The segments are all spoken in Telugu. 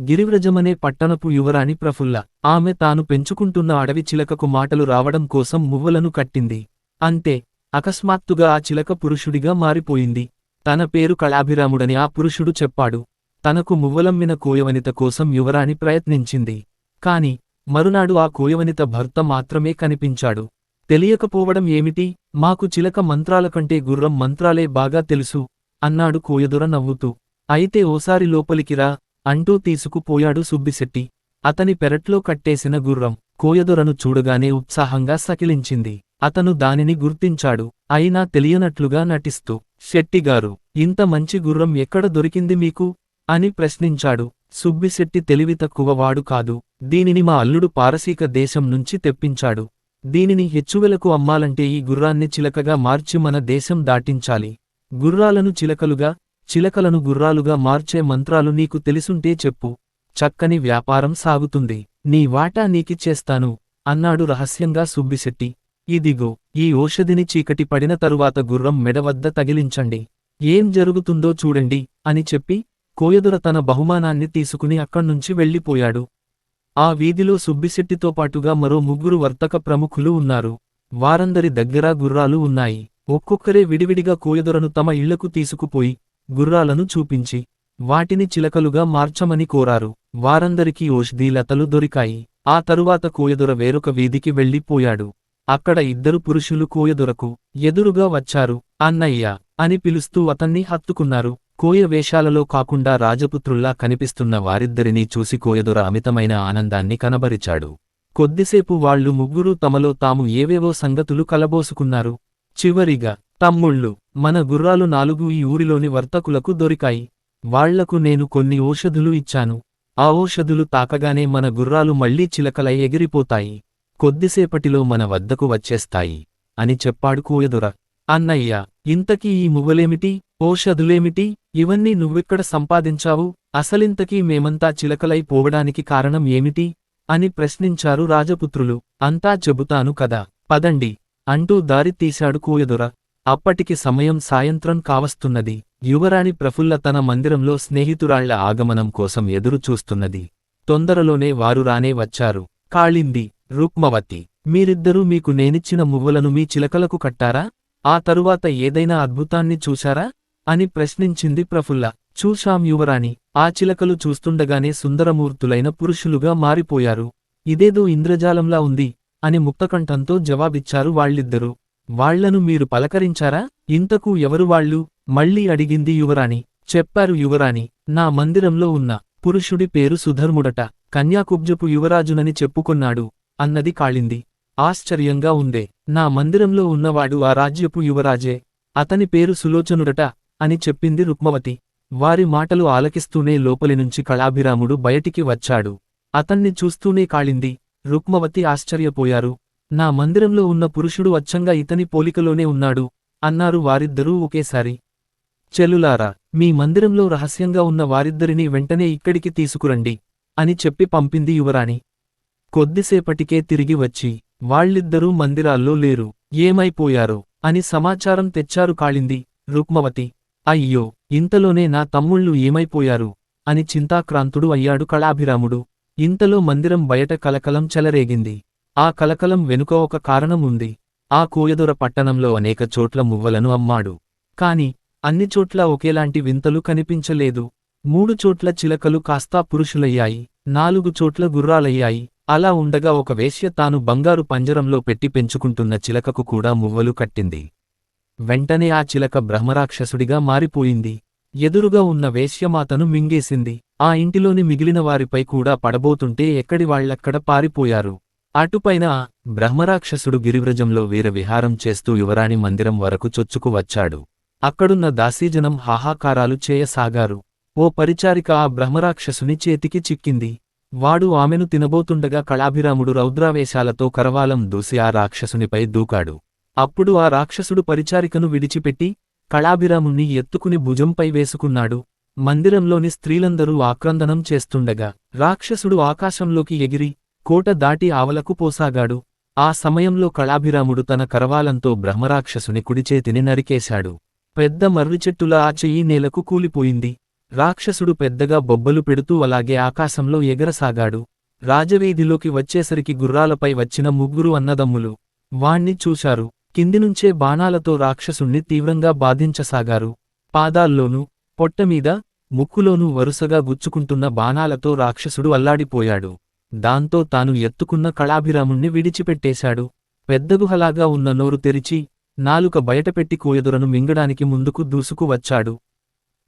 గిరివ్రజమనే పట్టణపు యువరాణి ప్రఫుల్ల. ఆమె తాను పెంచుకుంటున్న అడవి చిలకకు మాటలు రావడం కోసం మువ్వలను కట్టింది. అంతే అకస్మాత్తుగా ఆ చిలక పురుషుడిగా మారిపోయింది. తన పేరు కళాభిరాముడని ఆ పురుషుడు చెప్పాడు. తనకు మువ్వలమ్మిన కోయవనిత కోసం యువరాణి ప్రయత్నించింది. కాని మరునాడు ఆ కోయవనిత భర్త మాత్రమే కనిపించాడు. తెలియకపోవడం ఏమిటి? మాకు చిలక మంత్రాల కంటే గుర్రం మంత్రాలే బాగా తెలుసు అన్నాడు కోయదుర నవ్వుతూ. అయితే ఓసారి లోపలికిరా అంటూ తీసుకుపోయాడు సుబ్బిశెట్టి. అతని పెరట్లో కట్టేసిన గుర్రం కోయదొరను చూడగానే ఉత్సాహంగా సకిలించింది. అతను దానిని గుర్తించాడు. అయినా తెలియనట్లుగా నటిస్తూ శెట్టిగారు ఇంత మంచి గుర్రం ఎక్కడ దొరికింది మీకు? అని ప్రశ్నించాడు. సుబ్బిశెట్టి తెలివి తక్కువవాడు కాదు. దీనిని మా అల్లుడు పారసీక దేశం నుంచి తెప్పించాడు. దీనిని హెచ్చువెలకు అమ్మాలంటే ఈ గుర్రాన్ని చిలకగా మార్చి మన దేశం దాటించాలి. గుర్రాలను చిలకలుగా చిలకలను గుర్రాలుగా మార్చే మంత్రాలు నీకు తెలుసుంటే చెప్పు. చక్కని వ్యాపారం సాగుతుంది. నీ వాటా నీకిచ్చేస్తాను అన్నాడు రహస్యంగా సుబ్బిశెట్టి. ఇదిగో ఈ ఓషధిని చీకటి పడిన తరువాత గుర్రం మెడవద్ద తగిలించండి. ఏం జరుగుతుందో చూడండి అని చెప్పి కోయదుర తన బహుమానాన్ని తీసుకుని అక్కడ్నుంచి వెళ్ళిపోయాడు. ఆ వీధిలో సుబ్బిశెట్టితో పాటుగా మరో ముగ్గురు వర్తక ప్రముఖులు ఉన్నారు. వారందరి దగ్గర గుర్రాలు ఉన్నాయి. ఒక్కొక్కరే విడివిడిగా కోయదొరను తమ ఇళ్ళకు తీసుకుపోయి గుర్రాలను చూపించి వాటిని చిలకలుగా మార్చమని కోరారు. వారందరికీ ఓష్ధీలతలు దొరికాయి. ఆ తరువాత కోయదొర వేరొక వీధికి వెళ్ళిపోయాడు అక్కడ ఇద్దరు పురుషులు కోయదొరకు ఎదురుగా వచ్చారు. అన్నయ్య అని పిలుస్తూ అతన్ని హత్తుకున్నారు. కోయ వేషాలలో కాకుండా రాజపుత్రుల్లా కనిపిస్తున్న వారిద్దరినీ చూసి కోయదొర అమితమైన ఆనందాన్ని కనబరిచాడు. కొద్దిసేపు వాళ్ళు ముగ్గురూ తమలో తాము ఏవేవో సంగతులు కలబోసుకున్నారు. చివరిగా తమ్ముళ్ళు మన గుర్రాలు నాలుగు ఈ ఊరిలోని వర్తకులకు దొరికాయి. వాళ్ళకు నేను కొన్ని ఓషధులు ఇచ్చాను. ఆ ఓషధులు తాకగానే మన గుర్రాలు మళ్ళీ చిలకలై ఎగిరిపోతాయి. కొద్దిసేపటిలో మన వద్దకు వచ్చేస్తాయి అని చెప్పాడు కోయదొర. అన్నయ్య ఇంతకీ ఈ మువ్వలేమిటి? ఔషధులేమిటి? ఇవన్నీ నువ్వెక్కడ సంపాదించావు? అసలింతకీ మేమంతా చిలకలై పోవడానికి కారణం ఏమిటి? అని ప్రశ్నించారు రాజపుత్రులు. అంతా చెబుతాను కదా. పదండి. అంటూ దారి తీశాడు అప్పటికి సమయం సాయంత్రం కావస్తున్నది. యువరాణి ప్రఫుల్ల తన మందిరంలో స్నేహితురాళ్ళ ఆగమనం కోసం ఎదురు చూస్తున్నది. తొందరలోనే వారు రానే వచ్చారు. కాళింది రుక్మవతి మీరిద్దరూ మీకు నేనిచ్చిన మువ్వలను మీ చిలకలకు కట్టారా? ఆ తరువాత ఏదైనా అద్భుతాన్ని చూశారా? అని ప్రశ్నించింది ప్రఫుల్ల. చూశాం యువరాణి. ఆ చిలకలు చూస్తుండగానే సుందరమూర్తులైన పురుషులుగా మారిపోయారు. ఇదేదో ఇంద్రజాలంలా ఉంది. అని ముక్తకంఠంతో జవాబిచ్చారు వాళ్ళిద్దరూ. వాళ్ళను మీరు పలకరించారా? ఇంతకు ఎవరు వాళ్ళు? మళ్ళీ అడిగింది యువరాణి. చెప్పారు యువరాణి. నా మందిరంలో ఉన్న పురుషుడి పేరు సుధర్ముడట. కన్యాకుబ్జపు యువరాజునని చెప్పుకున్నాడు అన్నది కాళింది. ఆశ్చర్యంగా ఉందే. నా మందిరంలో ఉన్నవాడు ఆ రాజ్యపు యువరాజే. అతని పేరు సులోచనుడట అని చెప్పింది రుక్మవతి. వారి మాటలు ఆలకిస్తూనే లోపలి నుంచి కళాభిరాముడు బయటికి వచ్చాడు. అతన్ని చూస్తూనే కాళింది. రుక్మవతి ఆశ్చర్యపోయారు. నా మందిరంలో ఉన్న పురుషుడు అచ్చంగా ఇతని పోలికలోనే ఉన్నాడు అన్నారు వారిద్దరూ ఒకేసారి. చెల్లులారా మీ మందిరంలో రహస్యంగా ఉన్న వారిద్దరిని వెంటనే ఇక్కడికి తీసుకురండి అని చెప్పి పంపింది యువరాణి. కొద్దిసేపటికే తిరిగి వచ్చి వాళ్ళిద్దరూ మందిరాల్లో లేరు ఏమైపోయారో అని సమాచారం తెచ్చారు కాళింది రుక్మవతి. అయ్యో ఇంతలోనే నా తమ్ముళ్ళు ఏమైపోయారు అని చింతాక్రాంతుడు అయ్యాడు కళాభిరాముడు. ఇంతలో మందిరం బయట కలకలం చెలరేగింది. ఆ కలకలం వెనుక ఒక కారణం ఉంది. ఆ కూయదొర పట్టణంలో అనేక చోట్ల మువ్వలను అమ్మాడు. కాని అన్ని చోట్ల ఒకేలాంటి వింతలు కనిపించలేదు. మూడు చోట్ల చిలకలు కాస్తా పురుషులయ్యాయి. నాలుగు చోట్ల గుర్రాలయ్యాయి. అలా ఉండగా ఒక వేశ్య తాను బంగారు పంజరంలో పెట్టి పెంచుకుంటున్న చిలకకు కూడా మువ్వలు కట్టింది. వెంటనే ఆ చిలక బ్రహ్మరాక్షసుడిగా మారిపోయింది. ఎదురుగా ఉన్న వేశ్యమాతను మింగేసింది. ఆ ఇంటిలోని మిగిలిన వారిపై కూడా పడబోతుంటే ఎక్కడి వాళ్ళక్కడ పారిపోయారు. అటుపైన బ్రహ్మరాక్షసుడు గిరివ్రజంలో వీర విహారం చేస్తూ యువరాణి మందిరం వరకు చొచ్చుకు వచ్చాడు. అక్కడున్న దాసీజనం హాహాకారాలు చేయసాగారు. ఓ పరిచారిక ఆ బ్రహ్మరాక్షసుని చేతికి చిక్కింది. వాడు ఆమెను తినబోతుండగా కళాభిరాముడు రౌద్రావేశాలతో కరవాలం దూసి ఆ రాక్షసునిపై దూకాడు. అప్పుడు ఆ రాక్షసుడు పరిచారికను విడిచిపెట్టి కళాభిరాముణ్ణి ఎత్తుకుని భుజంపై వేసుకున్నాడు. మందిరంలోని స్త్రీలందరూ ఆక్రందనం చేస్తుండగా రాక్షసుడు ఆకాశంలోకి ఎగిరి కోట దాటి ఆవలకు పోసాగాడు. ఆ సమయంలో కళాభిరాముడు తన కరవాలంతో బ్రహ్మరాక్షసుని కుడిచేతిని నరికేశాడు. పెద్ద మర్రిచెట్టులా ఆ చెయ్యి నేలకు కూలిపోయింది. రాక్షసుడు పెద్దగా బొబ్బలు పెడుతూ అలాగే ఆకాశంలో ఎగరసాగాడు. రాజవీధిలోకి వచ్చేసరికి గుర్రాలపై వచ్చిన ముగ్గురు అన్నదమ్ములు వాణ్ణి చూశారు. కిందినుంచే బాణాలతో రాక్షసుణ్ణి తీవ్రంగా బాధించసాగారు. పాదాల్లోనూ పొట్టమీద ముక్కులోనూ వరుసగా గుచ్చుకుంటున్న బాణాలతో రాక్షసుడు అల్లాడిపోయాడు. దాంతో తాను ఎత్తుకున్న కళాభిరాముణ్ణి విడిచిపెట్టేశాడు. పెద్దగుహలాగా ఉన్న నోరు తెరిచి నాలుక బయటపెట్టి కోయదురను మింగడానికి ముందుకు దూసుకు వచ్చాడు.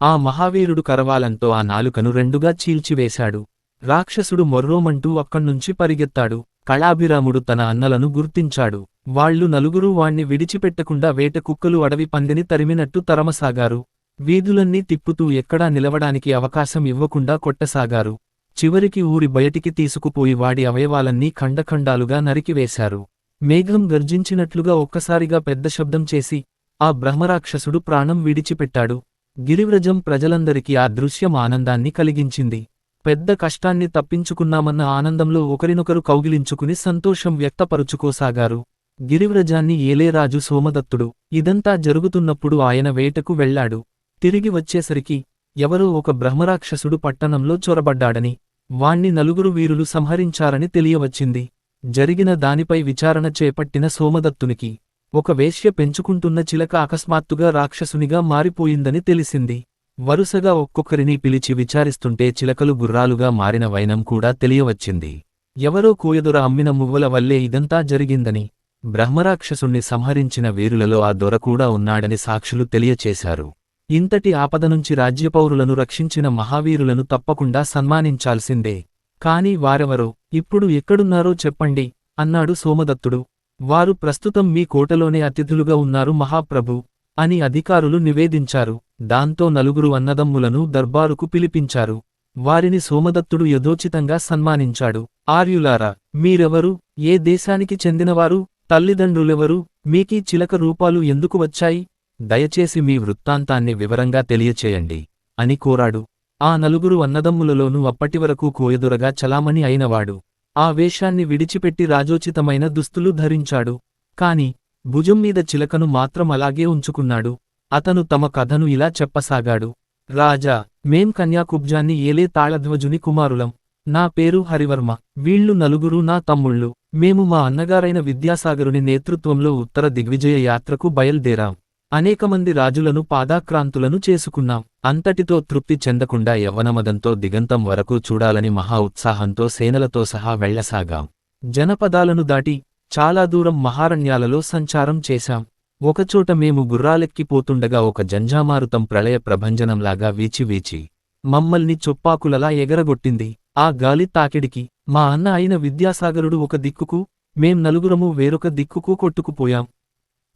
ఆ మహావీరుడు కరవాలంతో ఆ నాలుకను రెండుగా చీల్చివేశాడు. రాక్షసుడు మొర్రోమంటూ అక్కడ్నుంచి పరిగెత్తాడు. కళాభిరాముడు తన అన్నలను గుర్తించాడు. వాళ్ళు నలుగురూ వాణ్ణి విడిచిపెట్టకుండా వేట కుక్కలు అడవి పందిని తరిమినట్టు తరమసాగారు. వీధులన్నీ తిప్పుతూ ఎక్కడా నిలవడానికి అవకాశం ఇవ్వకుండా కొట్టసాగారు. చివరికి ఊరి బయటికి తీసుకుపోయి వాడి అవయవాలన్నీ ఖండఖండాలుగా నరికివేశారు. మేఘం గర్జించినట్లుగా ఒక్కసారిగా పెద్ద శబ్దం చేసి ఆ బ్రహ్మరాక్షసుడు ప్రాణం విడిచిపెట్టాడు. గిరివ్రజం ప్రజలందరికీ ఆ దృశ్యం ఆనందాన్ని కలిగించింది. పెద్ద కష్టాన్ని తప్పించుకున్నామన్న ఆనందంలో ఒకరినొకరు కౌగిలించుకుని సంతోషం వ్యక్తపరుచుకోసాగారు. గిరివ్రజాన్ని ఏలేరాజు సోమదత్తుడు. ఇదంతా జరుగుతున్నప్పుడు ఆయన వేటకు వెళ్ళాడు తిరిగి వచ్చేసరికి ఎవరో ఒక బ్రహ్మరాక్షసుడు పట్టణంలో చొరబడ్డాడని వాణ్ణి నలుగురు వీరులు సంహరించారని తెలియవచ్చింది. జరిగిన దానిపై విచారణ చేపట్టిన సోమదత్తునికి ఒక వేశ్య పెంచుకుంటున్న చిలక అకస్మాత్తుగా రాక్షసునిగా మారిపోయిందని తెలిసింది. వరుసగా ఒక్కొక్కరిని పిలిచి విచారిస్తుంటే చిలకలు గుర్రాలుగా మారిన వైనం కూడా తెలియవచ్చింది. ఎవరో కోయదొర అమ్మిన మువ్వల వల్లే ఇదంతా జరిగిందని బ్రహ్మరాక్షసుణ్ణి సంహరించిన వీరులలో ఆ దొర కూడా ఉన్నాడని సాక్షులు తెలియచేశారు. ఇంతటి ఆపద నుంచి రాజ్యపౌరులను రక్షించిన మహావీరులను తప్పకుండా సన్మానించాల్సిందే. కాని వారెవరో ఇప్పుడు ఎక్కడున్నారో చెప్పండి అన్నాడు సోమదత్తుడు. వారు ప్రస్తుతం మీ కోటలోనే అతిథులుగా ఉన్నారు మహాప్రభు అని అధికారులు నివేదించారు. దాంతో నలుగురు అన్నదమ్ములను దర్బారుకు పిలిపించారు. వారిని సోమదత్తుడు యథోచితంగా సన్మానించాడు. ఆర్యులారా మీరెవరు ఏ దేశానికి చెందినవారు తల్లిదండ్రులెవరు మీకీ చిలక రూపాలు ఎందుకు వచ్చాయి? దయచేసి మీ వృత్తాంతాన్ని వివరంగా తెలియచేయండి అని కోరాడు. ఆ నలుగురు అన్నదమ్ములలోనూ అప్పటివరకు కోయదురగా చలామణి అయినవాడు. ఆ వేషాన్ని విడిచిపెట్టి రాజోచితమైన దుస్తులు ధరించాడు. కాని భుజం మీద చిలకను మాత్రం అలాగే ఉంచుకున్నాడు. అతను తమ కథను ఇలా చెప్పసాగాడు. రాజా మేం కన్యాకుబ్జాన్ని ఏలే తాళధ్వజుని కుమారులం. నా పేరు హరివర్మ. వీళ్ళు నలుగురు నా తమ్ముళ్ళు. మేము మా అన్నగారైన విద్యాసాగరుని నేతృత్వంలో ఉత్తర దిగ్విజయ యాత్రకు బయల్దేరాం. అనేకమంది రాజులను పాదాక్రాంతులను చేసుకున్నాం. అంతటితో తృప్తి చెందకుండా యవ్వనమదంతో దిగంతం వరకు చూడాలని మహా ఉత్సాహంతో సేనలతో సహా వెళ్ళసాగాం జనపదాలను దాటి చాలా దూరం మహారణ్యాలలో సంచారం చేశాం. ఒకచోట మేము గుర్రాలెక్కిపోతుండగా ఒక జంజామారుతం ప్రళయ ప్రభంజనంలాగా వీచివీచి మమ్మల్ని చొప్పాకులలా ఎగరగొట్టింది. ఆ గాలి తాకిడికి మా అన్న అయిన విద్యాసాగరుడు ఒక దిక్కుకు మేం నలుగురము వేరొక దిక్కుకు కొట్టుకుపోయాం.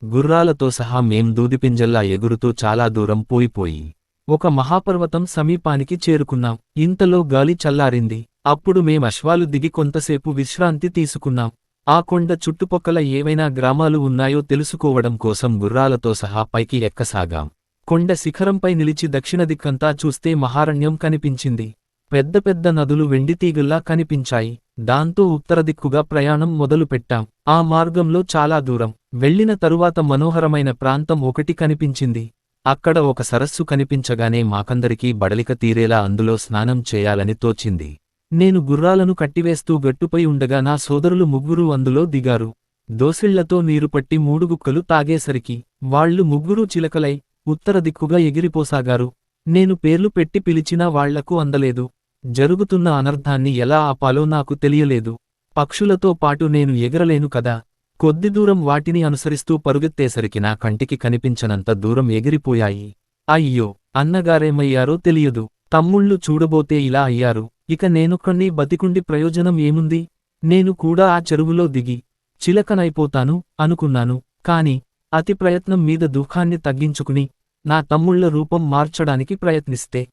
గుర్రాలతో సహా మేం దూదిపింజల్లా ఎగురుతూ చాలా దూరం పోయిపోయి ఒక మహాపర్వతం సమీపానికి చేరుకున్నాం. ఇంతలో గాలి చల్లారింది. అప్పుడు మేం అశ్వాలు దిగి కొంతసేపు విశ్రాంతి తీసుకున్నాం. ఆ కొండ చుట్టుపక్కల ఏవైనా గ్రామాలు ఉన్నాయో తెలుసుకోవడం కోసం గుర్రాలతో సహా పైకి ఎక్కసాగాం. కొండ శిఖరంపై నిలిచి దక్షిణ దిక్కంతా చూస్తే మహారణ్యం కనిపించింది. పెద్ద పెద్ద నదులు వెండితీగల్లా కనిపించాయి. దాంతో ఉత్తర దిక్కుగా ప్రయాణం మొదలుపెట్టాం. ఆ మార్గంలో చాలా దూరం. వెళ్ళిన తరువాత మనోహరమైన ప్రాంతం ఒకటి కనిపించింది. అక్కడ ఒక సరస్సు కనిపించగానే మాకందరికీ బడలిక తీరేలా అందులో స్నానం చేయాలని తోచింది. నేను గుర్రాలను కట్టివేస్తూ గట్టుపై ఉండగా నా సోదరులు ముగ్గురు అందులో దిగారు. దోసిళ్ళతో నీరు పట్టి మూడు గుక్కలు తాగేసరికి వాళ్ళు ముగ్గురూ చిలకలై ఉత్తర దిక్కుగా ఎగిరిపోసాగారు. నేను పేర్లు పెట్టి పిలిచినా వాళ్ళకు అందలేదు. జరుగుతున్న అనర్థాన్ని ఎలా ఆపాలో నాకు తెలియలేదు. పక్షులతో పాటు నేను ఎగరలేను కదా. కొద్ది దూరం వాటిని అనుసరిస్తూ పరుగెత్తేసరికి నా కంటికి కనిపించనంత దూరం ఎగిరిపోయాయి. అయ్యో అన్నగారేమయ్యారో తెలియదు. తమ్ముళ్ళు చూడబోతే ఇలా అయ్యారు. ఇక నేనొక్కణ్ణి బతికుండి ప్రయోజనం ఏముంది? నేను కూడా ఆ చెరువులో దిగి చిలకనైపోతాను అనుకున్నాను. కాని అతి ప్రయత్నం మీద దుఃఖాన్ని తగ్గించుకుని నా తమ్ముళ్ళ రూపం మార్చడానికి ప్రయత్నిస్తే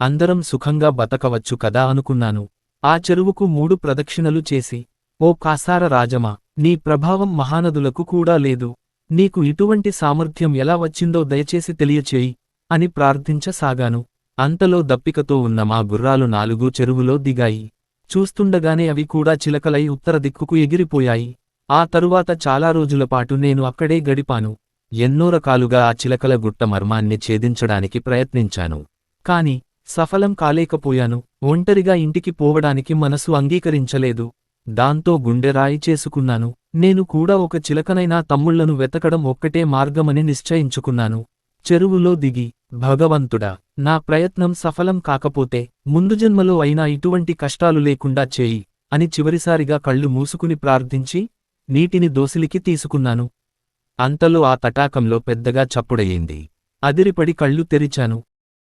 అందరం సుఖంగా బతకవచ్చు కదా అనుకున్నాను. ఆ చెరువుకు మూడు ప్రదక్షిణలు చేసి ఓ కాసార రాజమా నీ ప్రభావం మహానదులకు కూడా లేదు. నీకు ఇటువంటి సామర్థ్యం ఎలా వచ్చిందో దయచేసి తెలియచేయి అని ప్రార్థించసాగాను. అంతలో దప్పికతో ఉన్న మా గుర్రాలు నాలుగు చెరువులో దిగాయి. చూస్తుండగానే అవి కూడా చిలకలై ఉత్తర దిక్కుకు ఎగిరిపోయాయి. ఆ తరువాత చాలా రోజులపాటు నేను అక్కడే గడిపాను. ఎన్నో రకాలుగా ఆ చిలకల గుట్ట మర్మాన్ని ఛేదించడానికి ప్రయత్నించాను. కాని సఫలం కాలేకపోయాను. ఒంటరిగా ఇంటికి పోవడానికి మనసు అంగీకరించలేదు. దాంతో గుండె రాయి చేసుకున్నాను. నేను కూడా ఒక చిలకనైనా తమ్ముళ్ళను వెతకడం ఒక్కటే మార్గమని నిశ్చయించుకున్నాను. చెరువులో దిగి భగవంతుడా నా ప్రయత్నం సఫలం కాకపోతే ముందు జన్మలో అయినా ఇటువంటి కష్టాలు లేకుండా చేయి అని చివరిసారిగా కళ్ళు మూసుకుని ప్రార్థించి నీటిని దోసిలికి తీసుకున్నాను. అంతలో ఆ తటాకంలో పెద్దగా చప్పుడయ్యింది అదిరిపడి కళ్ళు తెరిచాను.